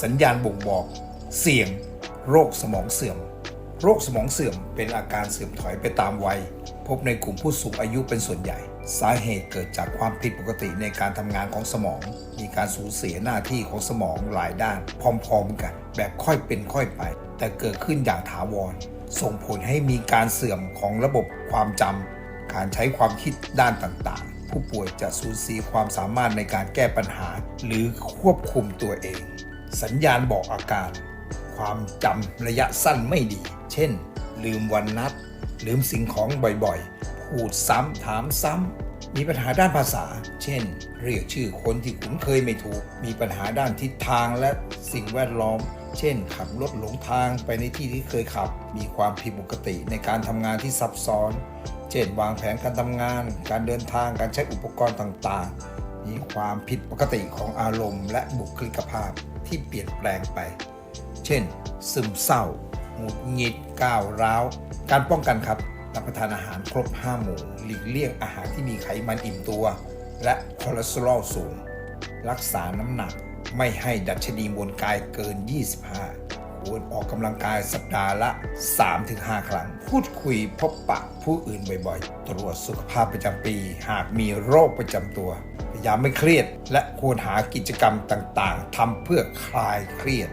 สัญญาณบ่งบอก เสี่ยง โรคสมองเสื่อม โรคสมองเสื่อมเป็นอาการเสื่อมถอยไปตามวัย พบในกลุ่มผู้สูงอายุเป็นส่วนใหญ่ สาเหตุเกิดจากความผิดปกติในการทำงานของสมอง มีการสูญเสียหน้าที่ของสมองหลายด้าน พร้อมๆกัน แบบค่อยเป็นค่อยไป แต่เกิดขึ้นอย่างถาวร ส่งผลให้มีการเสื่อมของระบบความจำการใช้ความคิดด้านต่างๆผู้ป่วยจะสูญเสียความสามารถในการแก้ปัญหา หรือควบคุมตัวเอง สัญญาณบอกอาการ ความจำระยะสั้นไม่ดี เช่น ลืมวันนัด ลืมสิ่งของบ่อยๆ พูดซ้ำถามซ้ำ มีปัญหาด้านภาษา เช่น เรียกชื่อคนที่คุ้นเคยไม่ถูก มีปัญหาด้านทิศทางและสิ่งแวดล้อม เช่น ขับรถหลงทางไปในที่ที่เคยขับ มีความผิดปกติในการทำงานที่ซับซ้อน เช่น วางแผนการทำงาน การเดินทาง การใช้อุปกรณ์ต่างๆมีความผิดปกติของอารมณ์และบุคลิกภาพ ที่เปลี่ยนแปลงไป เช่น ซึมเศร้าหงุดหงิดก้าวร้าว การป้องกันครับรับประทานอาหารครบ5หมู่หลีกเลี่ยงอาหารที่มีไขมันอิ่มตัว และคอเลสเตอรอลสูง รักษาน้ำหนักไม่ให้ดัชนีมวลกายเกิน 25ควรออกกำลังกายสัปดาห์ละ 3-5 ครั้ง พูดคุยพบปะผู้อื่นบ่อยๆ ตรวจสุขภาพประจำปี หากมีโรคประจำตัว อย่าไม่เครียด และควรหากิจกรรมต่างๆทำเพื่อคลายเครียด